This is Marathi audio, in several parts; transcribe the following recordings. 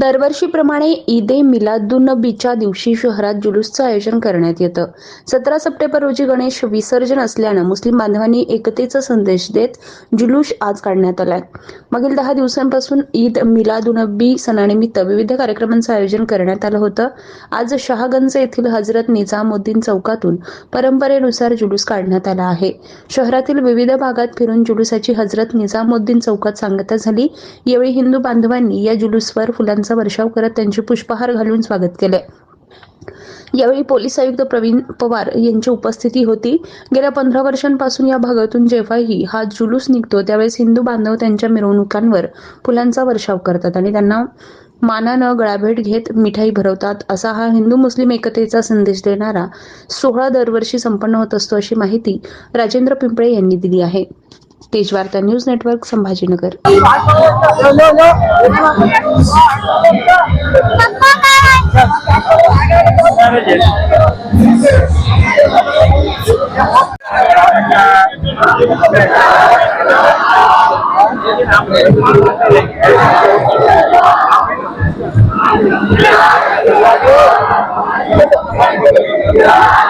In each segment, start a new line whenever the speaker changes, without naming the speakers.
दरवर्षीप्रमाणे ईद ए मिलादुन्नबीच्या दिवशी शहरात जुलूसचं आयोजन करण्यात येतं. सतरा सप्टेंबर रोजी गणेश विसर्जन असल्यानं मुस्लिम बांधवांनी एकतेचा संदेश देत जुलूस आज काढण्यात आलाय. मागील दहा दिवसांपासून ईद मिलादुनबी सणानिमित्त विविध कार्यक्रमांचं आयोजन करण्यात आलं होतं. आज शहागंज येथील हजरत निजामुद्दीन चौकातून परंपरेनुसार जुलूस काढण्यात आला आहे. शहरातील विविध भागात फिरून जुलूसाची हजरत निजामुद्दीन चौकात सांगता झाली. यावेळी हिंदू बांधवांनी या जुलूसवर फुलांचा वर्षाव करत त्यांचे पुष्पहार घालून स्वागत केले. यावेळी पोलीस आयुक्त प्रवीण पवार यांची उपस्थिती होती. गेल्या पंधरा वर्षांपासून या भागातून जेव्हाही हा जुलूस निघतो त्यावेळेस हिंदू बांधव त्यांच्या मिरवणुकांवर फुलांचा वर्षाव करतात आणि त्यांना मानानं गळाभेट घेत मिठाई भरवतात. असा हा हिंदू मुस्लिम एकतेचा संदेश देणारा सोहळा दरवर्षी संपन्न होत असतो अशी माहिती राजेंद्र पिंपळे यांनी दिली आहे. Tejvarta news network Sambhajinagar Yeah!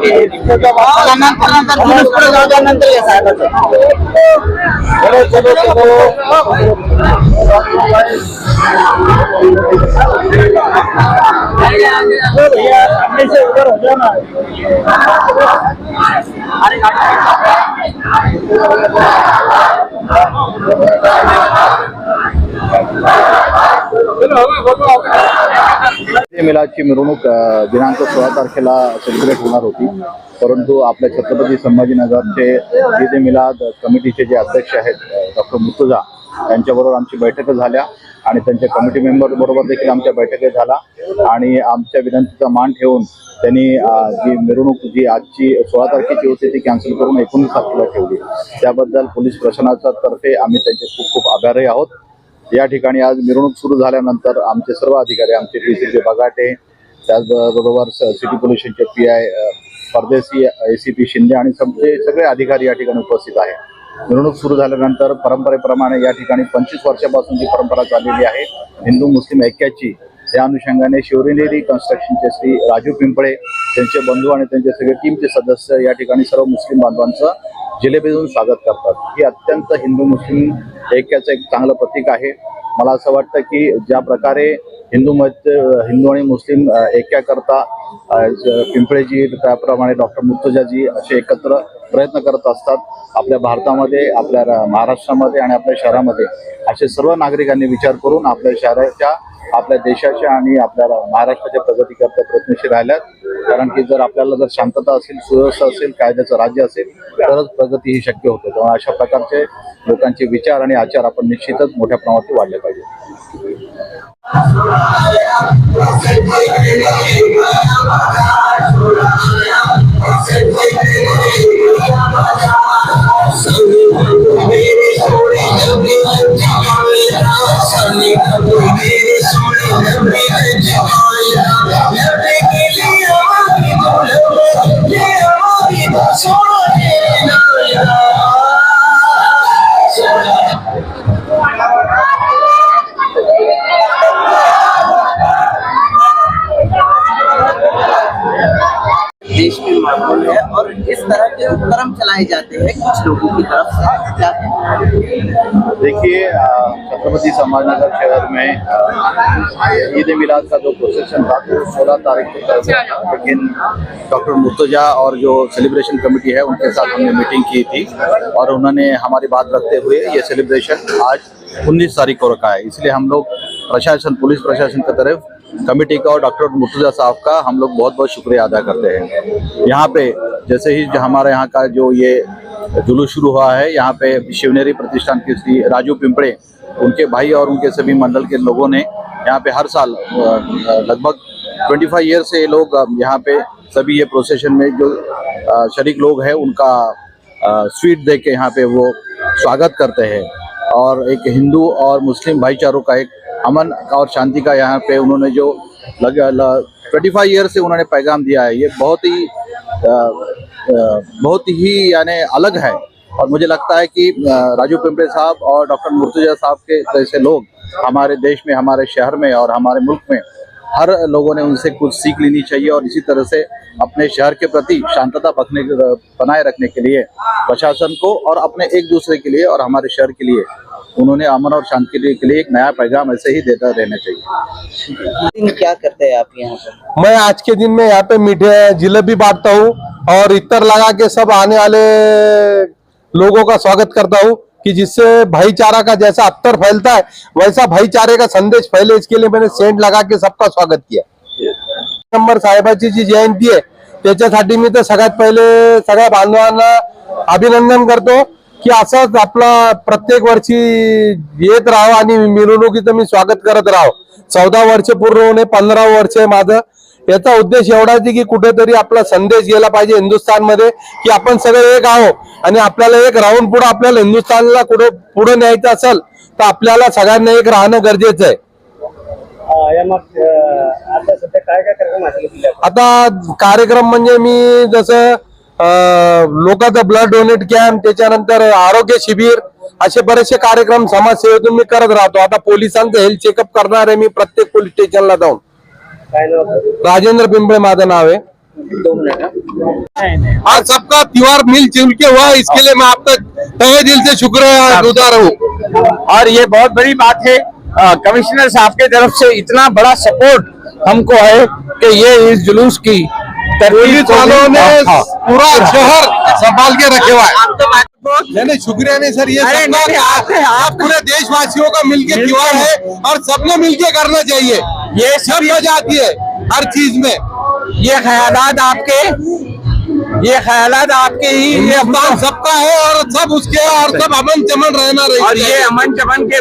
नंतर नंतर जुलूस पुढे जाऊ द्या नंतर या साहेबाचं चलो चलो चलो सामने
मिरवणूक दिनांक सोळा तारखेला सेलिब्रेट होणार होती. परंतु आपल्या छत्रपती संभाजीनगरचे ईद मिलाद कमिटीचे जे अध्यक्ष आहेत डॉक्टर मुर्तुजा यांच्याबरोबर आमची बैठक झाल्या आणि त्यांच्या कमिटी मेंबर बरोबर देखील आमच्या बैठकी झाला आणि आमच्या विनंतीचा मान ठेवून त्यांनी जी मिरवणूक जी आजची सोळा तारखेची होती ती कॅन्सल करून एकोणीस तारखेला ठेवली. त्याबद्दल पोलीस प्रशासनाच्या तर्फे आम्ही त्यांचे खूप खूप आभारी आहोत. या ठिकाणी आज मिरवणूक सुरू झाल्यानंतर आमचे सर्व अधिकारी आमचे डी सी बगाटे त्याचबरोबर सिटी पोल्युशनचे पी आय परदेशी ए सी पी शिंदे आणि सगळे सगळे अधिकारी या ठिकाणी उपस्थित आहे मिरवणूक सुरू झाल्यानंतर परंपरेप्रमाणे या ठिकाणी पंचवीस वर्षापासून जी परंपरा चाललेली आहे हिंदू मुस्लिम ऐक्याची त्या अनुषंगाने शिवरिनेरी कन्स्ट्रक्शनचे श्री राजू पिंपळे त्यांचे बंधू आणि त्यांचे सगळे टीमचे सदस्य या ठिकाणी सर्व मुस्लिम बांधवांचं जिलेबेजून स्वागत करतात. ही अत्यंत हिंदू मुस्लिम ऐक्याचं एक चांगलं प्रतीक आहे. मला असं वाटतं की ज्या प्रकारे हिंदू मत हिंदू आणि मुस्लिम अ, ऐक्याकरता पिंपळेजी त्याप्रमाणे डॉक्टर मुर्तुजाजी असे एकत्र प्रयत्न करत असतात आपल्या भारतामध्ये आपल्या महाराष्ट्रामध्ये आणि आपल्या शहरामध्ये. असे सर्व नागरिकांनी विचार करून आपल्या शहराच्या आपल्या देशाच्या आणि आपल्या महाराष्ट्राच्या प्रगतीकरता प्रयत्नशील राहिल्यात. कारण की जर आपल्याला जर शांतता असेल सुव्यवस्था असेल कायद्याचं राज्य असेल तरच प्रगती ही शक्य होते. त्यामुळे अशा प्रकारचे लोकांचे विचार आणि आचार आपण निश्चितच मोठ्या प्रमाणात वाढले पाहिजे.
Thank you. तरह के उपक्रम चलाए जाते हैं कुछ लोगों की तरफ़ से? क्या
देखिए छत्रपति संभाजीनगर शहर में ईद मिलाद का जो प्रोसेशन था वो सोलह तारीख को था लेकिन डॉक्टर मुर्तजा और जो सेलिब्रेशन कमेटी है उनके साथ हमने मीटिंग की थी और उन्होंने हमारी बात रखते हुए ये सेलिब्रेशन आज उन्नीस तारीख को रखा है। इसलिए हम लोग प्रशासन पुलिस प्रशासन की तरफ़ कमेटी का और डॉक्टर मुर्तजा साहब का हम लोग बहुत बहुत शुक्रिया अदा करते हैं। यहाँ पे जैसे ही हमारे यहाँ का जो ये जुलूस शुरू हुआ है, यहाँ पे शिवनेरी प्रतिष्ठान के श्री राजू पिंपड़े, उनके भाई और उनके सभी मंडल के लोगों ने यहाँ पे हर साल लगभग ट्वेंटी फाइव ईयर से लोग यहाँ पे सभी ये प्रोसेशन में जो शरीक लोग हैं, उनका स्वीट दे के यहाँ पे वो स्वागत करते हैं। और एक हिंदू और मुस्लिम भाईचारों का एक अमन और शांति का यहाँ पे उन्होंने जो ट्वेंटी फाइव ईयर से उन्होंने पैगाम दिया है ये बहुत ही आ, आ, बहुत ही यानी अलग है। और मुझे लगता है कि राजू पिंपरे साहब और डॉक्टर मुर्तजा साहब के जैसे लोग हमारे देश में हमारे शहर में और हमारे मुल्क में हर लोगों ने उनसे कुछ सीख लेनी चाहिए और इसी तरह से अपने शहर के प्रति शांतता बखने बनाए रखने के लिए प्रशासन को और अपने एक दूसरे के लिए और हमारे शहर के लिए उन्होंने अमन और शांति के लिए एक नया पैगाम ऐसे ही देता रहना चाहिए।
क्या करते हैं आप यहाँ पर?
मैं आज के दिन में यहाँ पे मीठे जिलेबी बांटता हूँ और इतर लगा के सब आने वाले लोगों का स्वागत करता हूँ। कि जिससे भाईचारा का जैसा अत्तर फैलता है वैसा भाईचारे का संदेश फैले। इसके लिए मैंने सेंट लगा के सबका स्वागत किया। नंबर साहेबाची जी जयंती आहे त्याच्यासाठी मी तर सगळ्यात पहिले सगळ्या बांधवांना अभिनंदन करतो की असंच आपला प्रत्येक वर्षी येत राहावं आणि मिरवणुकीचं मी स्वागत करत राहावं चौदा वर्ष पूर्ण होणे पंधरा वर्ष आहे माझं. याचा उद्देश एवढाच आहे की कुठेतरी आपला संदेश गेला पाहिजे हिंदुस्थानमध्ये की आपण सगळे एक आहो आणि आपल्याला एक राहून पुढे आपल्याला हिंदुस्थानला कुठं पुढे न्यायचं असेल तर आपल्याला सगळ्यांना एक राहणं गरजेचं आहे.
आता कार्यक्रम
म्हणजे मी जसं लोकांचं ब्लड डोनेट कॅम्प त्याच्यानंतर आरोग्य शिबिर असे बरेचसे कार्यक्रम समाजसेवेतून मी करत राहतो. आता पोलिसांचं हेल्थ चेकअप करणार आहे मी प्रत्येक पोलीस स्टेशनला जाऊन. राजेंद्र पिंपळे माझं नाव आहे.
दोन
आज सबका त्योहार मिल जुल के हुआ इसके लिए मैं आपका तहे दिल से शुक्र गुजार हूँ
और ये बहुत बड़ी बात है कमिश्नर साहब के तरफ़ से इतना बड़ा सपोर्ट हमको है कि ये इस जुलूस की
पुलिस वालों ने
हाँ,
पूरा शहर संभाल के रखे हुआ है।
आपके
नहीं नहीं शुक्रिया नहीं सर ये
आपने-
आप पूरे देशवासियों का मिलके त्योहार है और सबने मिलके करना चाहिए।
ये
सब मजा आती है हर चीज में।
ये ख्यालात आपके ये ख्यालात आपके ही ये
हिंदुस्तान सबका है और सब उसके और सब अमन चमन रहना
और
रही
ये अमन चमन के